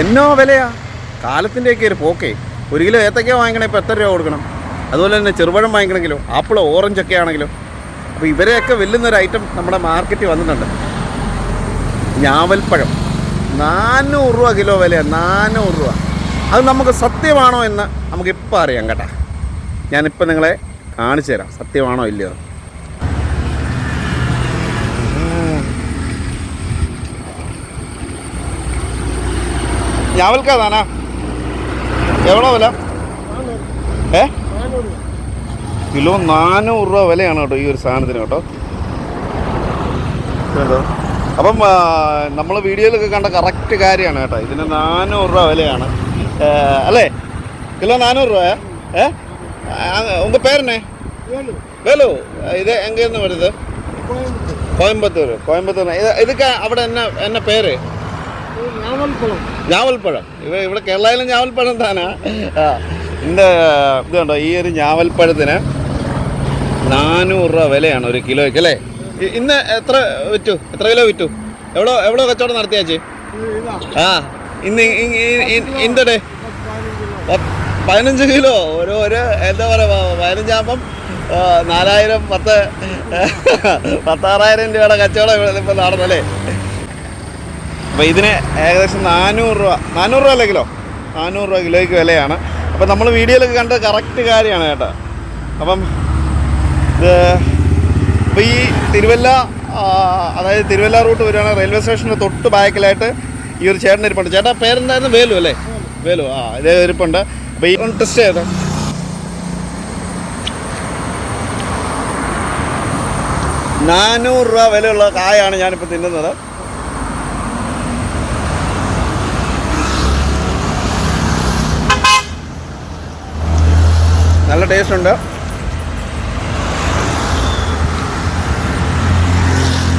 എന്നോ വിലയാ? കാലത്തിന്റെയൊക്കെ ഒരു പോക്കേ. ഒരു കിലോ ഏത്തക്ക വാങ്ങിക്കണേ ഇപ്പോൾ എത്ര രൂപ കൊടുക്കണം? അതുപോലെ തന്നെ ചെറുപഴം വാങ്ങിക്കണമെങ്കിലോ ആപ്പിളോ ഓറഞ്ചൊക്കെ ആണെങ്കിലോ. അപ്പോൾ ഇവരെയൊക്കെ വെല്ലുന്നൊരു ഐറ്റം നമ്മുടെ മാർക്കറ്റിൽ വന്നിട്ടുണ്ട്. ഞാവൽപ്പഴം. നാനൂറ് രൂപ കിലോ വിലയാണ് നാനൂറ് രൂപ. അത് നമുക്ക് സത്യമാണോ എന്ന് നമുക്കിപ്പോൾ അറിയാം കേട്ടാ. ഞാനിപ്പോൾ നിങ്ങളെ കാണിച്ചു തരാം. സത്യമാണോ ഇല്ലയോ ഞാവൽക്കാ താനാ എവിടെ വില? ഏ? കിലോ നാനൂറ് രൂപ വിലയാണ് കേട്ടോ ഈ ഒരു സാധനത്തിന് കേട്ടോ. അപ്പം നമ്മൾ വീഡിയോയിലൊക്കെ കണ്ട കറക്റ്റ് കാര്യമാണ് കേട്ടോ. ഇതിന് നാനൂറ് രൂപ വിലയാണ്. അല്ലേ? കിലോ നാനൂറ് രൂപ ഏ? ഉങ്ക പേരനെ വേലു. ഇത് എങ്കേന്ന് വരുത് കോയമ്പത്തൂർ കോയമ്പത്തൂർ ഇത് ഇതൊക്കെ അവിടെ എന്നാ എന്നാ പേര്? ഞാവൽപ്പഴം. ഇവ ഇവിടെ കേരളയിലെ ഞാവൽപ്പഴം താനാ എന്റെ ഇത് കണ്ടോ ഈ ഒരു ഞാവൽപ്പഴത്തിന് നാനൂറ് രൂപ വിലയാണ് ഒരു കിലോയ്ക്ക് അല്ലേ? ഇന്ന് എത്ര വിറ്റു? എത്ര കിലോ വിറ്റു? എവിടോ എവിടോ കച്ചവടം നടത്തിയാച്ചി ആ ഇന്ന് ഇന്ന പതിനഞ്ച് കിലോ. ഒരു ഒരു എന്താ പറയുക പതിനഞ്ചാകുമ്പം നാലായിരം പത്ത് പത്താറായിരം രൂപയുടെ കച്ചവടം ഇപ്പം നടന്നല്ലേ അപ്പോൾ ഇതിന് ഏകദേശം നാനൂറ് രൂപ നാനൂറ് രൂപ അല്ലേ കിലോ. നാനൂറ് രൂപ കിലോയ്ക്ക് വിലയാണ്. അപ്പോൾ നമ്മൾ വീഡിയോയിലൊക്കെ കണ്ട കറക്റ്റ് കാര്യമാണ് കേട്ടോ. അപ്പം ഇത് ഇപ്പോൾ ഈ തിരുവല്ല അതായത് തിരുവല്ല റൂട്ട് വരികയാണെങ്കിൽ റെയിൽവേ സ്റ്റേഷന്റെ തൊട്ട് ബാക്കിലായിട്ട് ഈ ഒരു ചേട്ടൻ ഇരിപ്പുണ്ട്. ചേട്ടാ പേരെന്തായിരുന്നു? വേലു അല്ലേ? വേലു ആ ഇതേ ഇരിപ്പുണ്ട്. അപ്പോൾ ഈ ടെസ്റ്റ് ചെയ്തോ നാനൂറ് രൂപ വിലയുള്ള കായാണ് ഞാനിപ്പോൾ തിന്നുന്നത്. നല്ല ടേസ്റ്റ് ഉണ്ട്.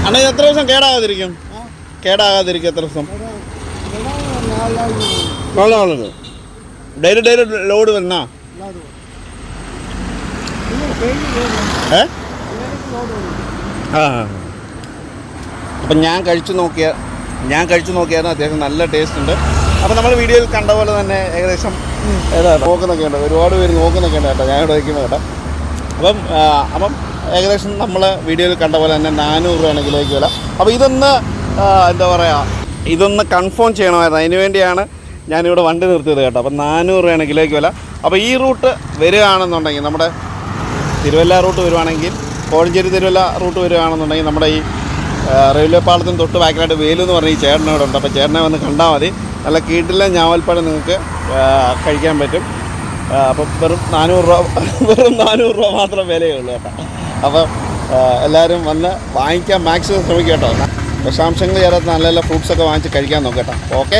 അണ്ണ എത്ര ദിവസം കേടാകാതിരിക്കും? കേടാകാതിരിക്കും എത്ര ദിവസം? ഡെയിലി ഡെയിലി ലോഡ് വരുന്ന അപ്പം ഞാൻ കഴിച്ചു നോക്കിയ ഞാൻ കഴിച്ചു നോക്കിയായിരുന്നു അത്യാവശ്യം നല്ല ടേസ്റ്റ് ഉണ്ട്. അപ്പം നമ്മൾ വീഡിയോയിൽ കണ്ട പോലെ തന്നെ ഏകദേശം നോക്കുന്നൊക്കെ ഉണ്ട്. ഒരുപാട് പേര് നോക്കുന്നൊക്കെ ഉണ്ട് കേട്ടോ. ഞാൻ ഇവിടെ വയ്ക്കുന്നത് കേട്ടോ. അപ്പം അപ്പം ഏകദേശം നമ്മൾ വീഡിയോയിൽ കണ്ട പോലെ തന്നെ നാനൂറ് രൂപയാണ് കിലോയ്ക്ക് വില അപ്പോൾ ഇതൊന്ന് എന്താ പറയുക ഇതൊന്ന് കൺഫേം ചെയ്യണമായിരുന്നു. അതിന് വേണ്ടിയാണ് ഞാനിവിടെ വണ്ടി നിർത്തിയത് കേട്ടോ. അപ്പം നാനൂറ് രൂപയാണ് കിലോയ്ക്ക് വില അപ്പോൾ ഈ റൂട്ട് വരികയാണെന്നുണ്ടെങ്കിൽ നമ്മുടെ തിരുവല്ല റൂട്ട് വരുവാണെങ്കിൽ കോഴഞ്ചേരി തിരുവല്ല റൂട്ട് വരികയാണെന്നുണ്ടെങ്കിൽ നമ്മുടെ ഈ റെയിൽവേ പാളത്തിന് തൊട്ട് ബാക്കിലായിട്ട് വേലു എന്ന് പറഞ്ഞ ഈ ചേട്ടനോടുണ്ട്. അപ്പോൾ ചേട്ടനെ വന്ന് കണ്ടാൽ മതി. നല്ല കീട്ടിലെ ഞാവൽപ്പഴം നിങ്ങൾക്ക് കഴിക്കാൻ പറ്റും. അപ്പം വെറും നാനൂറ് രൂപ വെറും നാനൂറ് രൂപ മാത്രം വിലയേ ഉള്ളൂ കേട്ടോ. അപ്പം എല്ലാവരും വന്ന് വാങ്ങിക്കാൻ മാക്സിമം ശ്രമിക്കുക കേട്ടോ. വിഷാംശങ്ങൾ ചേരാത്ത നല്ല നല്ല ഫ്രൂട്ട്സൊക്കെ വാങ്ങിച്ച് കഴിക്കാൻ നോക്കട്ടോ ഓക്കെ